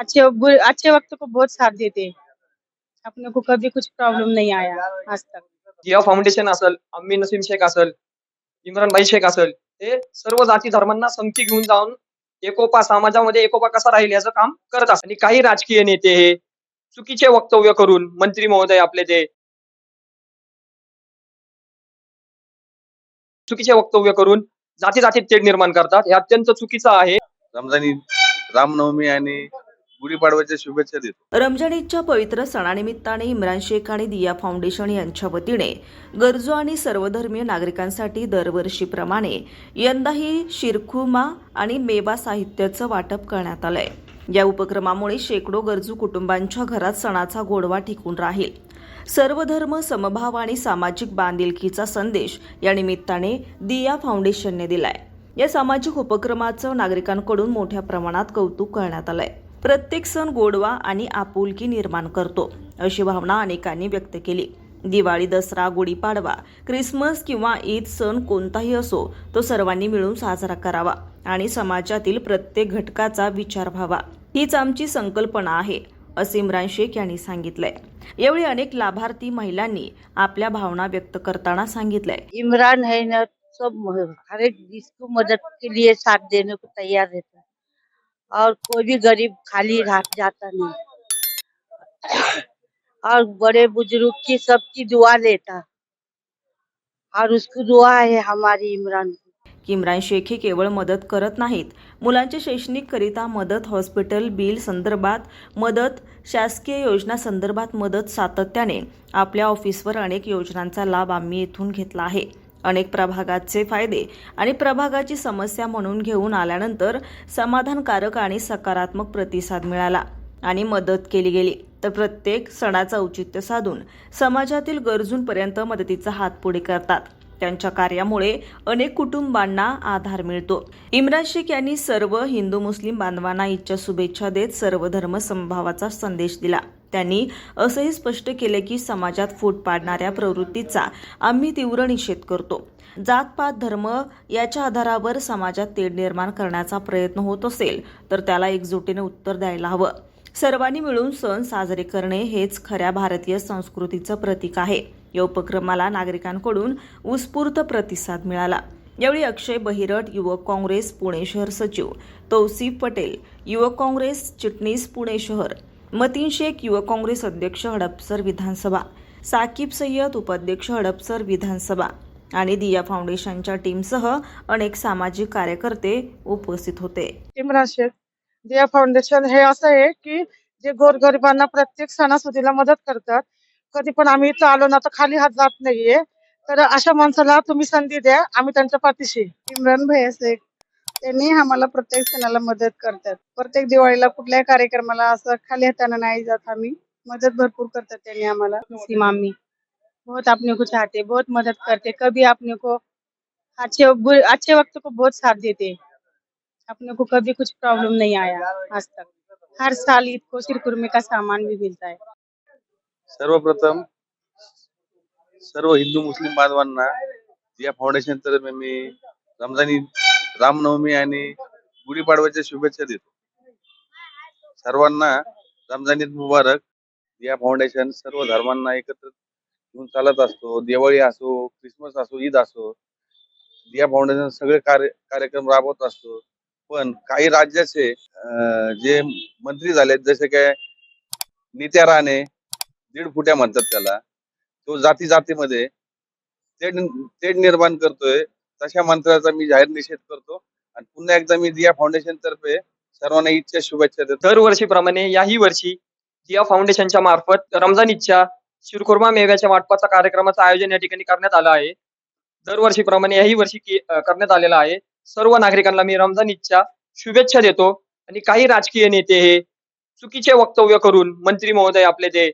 अच्छे बुरे अच्छे वक्त को बहुत साथ देते। अपने को कभी कुछ प्रॉब्लम नहीं आया आज तक। जिया फाउंडेशन असेल अम्मी नसीम शेख असेल इम्रान भाई शेख असेल हे सर्व जाती धर्मांना संगती घेऊन जाऊन एकोपा समाजामध्ये एकोपा कसा राहील याचं काम करत असतात. आणि काही राजकीय नेते हे चुकीचे वक्तव्य करून मंत्री महोदय आपले ते चुकीचे वक्तव्य करून जाती जातीत तेढ निर्माण करतात. हे अत्यंत चुकीचं आहे. रमजान रामनवमी आणि गुढीपाडव्याच्या शुभेच्छा देतो. रमजान ईदच्या पवित्र सणानिमित्ताने इम्रान शेख आणि दिया फाउंडेशन यांच्या वतीने गरजू आणि सर्वधर्मीय नागरिकांसाठी दरवर्षीप्रमाणे यंदाही शिरखुमा आणि मेवा साहित्याचं वाटप करण्यात आलंय. या उपक्रमामुळे शेकडो गरजू कुटुंबांच्या घरात सणाचा गोडवा टिकून राहील. सर्वधर्म समभाव आणि सामाजिक बांधिलकीचा संदेश या निमित्ताने दिया फाउंडेशनने दिलाय. या सामाजिक उपक्रमाचं नागरिकांकडून मोठ्या प्रमाणात कौतुक करण्यात आलंय. प्रत्येक सण गोडवा आणि आपुलकी निर्माण करतो अशी भावना अनेकांनी व्यक्त केली. दिवाळी दसरा गुढीपाडवा क्रिसमस किंवा ईद सण कोणताही असो तो सर्वांनी मिळून साजरा करावा आणि समाजातील प्रत्येक घटकाचा विचार व्हावा. हीच आमची संकल्पना आहे असे इम्रान शेख यांनी सांगितलंय. यावेळी अनेक लाभार्थी महिलांनी आपल्या भावना व्यक्त करताना सांगितलंय. इमरान है ना सब हर एक जिसको मदद के लिए साथ देने को तैयार रहता है। और कोई भी गरीब खाली रह जाता नहीं। और बड़े बुजुर्ग की सबकी दुआ लेता। और उसकी दुआ है हमारी इमरान की। की इम्रान शेख हे केवळ मदत करत नाहीत मुलांच्या शैक्षणिककरिता मदत हॉस्पिटल बिल संदर्भात मदत शासकीय योजना संदर्भात मदत सातत्याने आपल्या ऑफिसवर अनेक योजनांचा लाभ आम्ही येथून घेतला आहे. अनेक प्रभागाचे फायदे आणि प्रभागाची समस्या म्हणून घेऊन आल्यानंतर समाधानकारक आणि सकारात्मक प्रतिसाद मिळाला आणि मदत केली गेली. तर प्रत्येक सणाचं औचित्य साधून समाजातील गरजूंपर्यंत मदतीचा हात पुढे करतात. त्यांच्या कार्यामुळे अनेक कुटुंबांना आधार मिळतो. इम्रान शेख यांनी सर्व हिंदू मुस्लिम बांधवांना इच्छा शुभेच्छा देत सर्व धर्म संदेश दिला. त्यांनी असंही स्पष्ट केले की समाजात फूट पाडणाऱ्या प्रवृत्तीचा आम्ही तीव्र निषेध करतो. जातपात धर्म याच्या आधारावर समाजात तेढ निर्माण करण्याचा प्रयत्न होत असेल तर त्याला एकजुटीने उत्तर द्यायला हवं. सर्वांनी मिळून सण साजरे करणे हेच खऱ्या भारतीय संस्कृतीचं प्रतीक आहे. या उपक्रमाला नागरिकांकडून उत्स्फूर्त प्रतिसाद मिळाला. यावेळी अक्षय बहिरट युवक काँग्रेस पुणे शहर सचिव तौसिफ पटेल युवक काँग्रेस चिटणीस पुणे शहर मतीन शेख युवक काँग्रेस अध्यक्ष हडपसर विधानसभा साकीब सय्यद उपाध्यक्ष हडपसर विधानसभा आणि दिया फाउंडेशनच्या टीमसह अनेक सामाजिक कार्यकर्ते उपस्थित होते. इम्रान शेख दिया फाउंडेशन हे असं आहे की जे गोरगरिबांना प्रत्येक सणासुदीला मदत करतात. कधी पण आम्ही इथं आलो ना तर खाली हात जात नाहीये. तर अशा माणसाला तुम्ही संधी द्या आम्ही त्यांच्या पाठीशी. इम्रान भैया शेख त्यांनी आम्हाला प्रत्येक सणाला मदत करतात. प्रत्येक दिवाळीला कुठल्याही कार्यक्रमाला असं खाली हाताने नाही जात आम्ही. मदत भरपूर करतात त्यांनी आम्हाला. नसीम अम्मी बहुत अपने को चाहते बहुत मदद करते. कभी अपने को अच्छे अच्छे वक्त को बहुत साथ देते. अपने को कभी कुछ प्रॉब्लम नहीं आया आज तक. हर साल ईद को सिरकुर्मे का सामान भी मिलता है. सर्वप्रथम सर्व हिंदू मुस्लिम बांधवांना या फाउंडेशन तर्फे मी रमजान ईद रामनवमी आणि गुढीपाडव्याच्या शुभेच्छा देतो. सर्वांना रमजानीत मुबारक. या फाउंडेशन सर्व धर्मांना एकत्र घेऊन चालत असतो. दिवाळी असो क्रिसमस असो ईद असो या फाउंडेशन सगळे कार्य कार्यक्रम राबवत असतो. पण काही राज्याचे जे मंत्री झालेत जसे काय नित्या राणे दीड फुट्या म्हणतात त्याला तो जाती जातीमध्ये तेढ निर्माण करतोय. तशा मंत्राचा मी जाहीर निषेध करतो. आणि पुन्हा एकदा मी दिया फाउंडेशन तर्फे सर्वांना ईदच्या शुभेच्छा देतो. दरवर्षीप्रमाणे याही वर्षी जिया फाउंडेशनच्या मार्फत रमजान ईदच्या शिरखुर्मा मेव्याच्या वाटपाचा कार्यक्रमाचं आयोजन या ठिकाणी करण्यात आलं आहे. दरवर्षीप्रमाणे याही वर्षी करण्यात आलेला आहे. सर्व नागरिकांना मी रमजान ईदच्या शुभेच्छा देतो. आणि काही राजकीय नेते हे चुकीचे वक्तव्य करून मंत्री महोदय आपले ते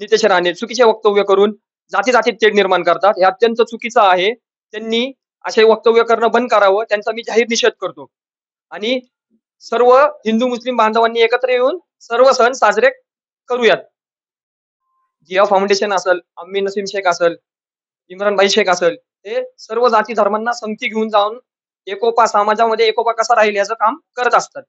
नितेश राणे चुकीचे वक्तव्य करून जाती जातीत तेढ निर्माण करतात. हे अत्यंत चुकीचं आहे. त्यांनी असे वक्तव्य करणं बंद करावं त्यांचा मी जाहीर निषेध करतो. आणि सर्व हिंदू मुस्लिम बांधवांनी एकत्र येऊन सर्व सण साजरे करूयात. जिया फाउंडेशन असेल अम्मी नसीम शेख असेल इम्रान भाई शेख असेल हे सर्व जाती धर्मांना संगती घेऊन जाऊन एकोपा समाजामध्ये एकोपा कसा राहील याचं काम करत असतात.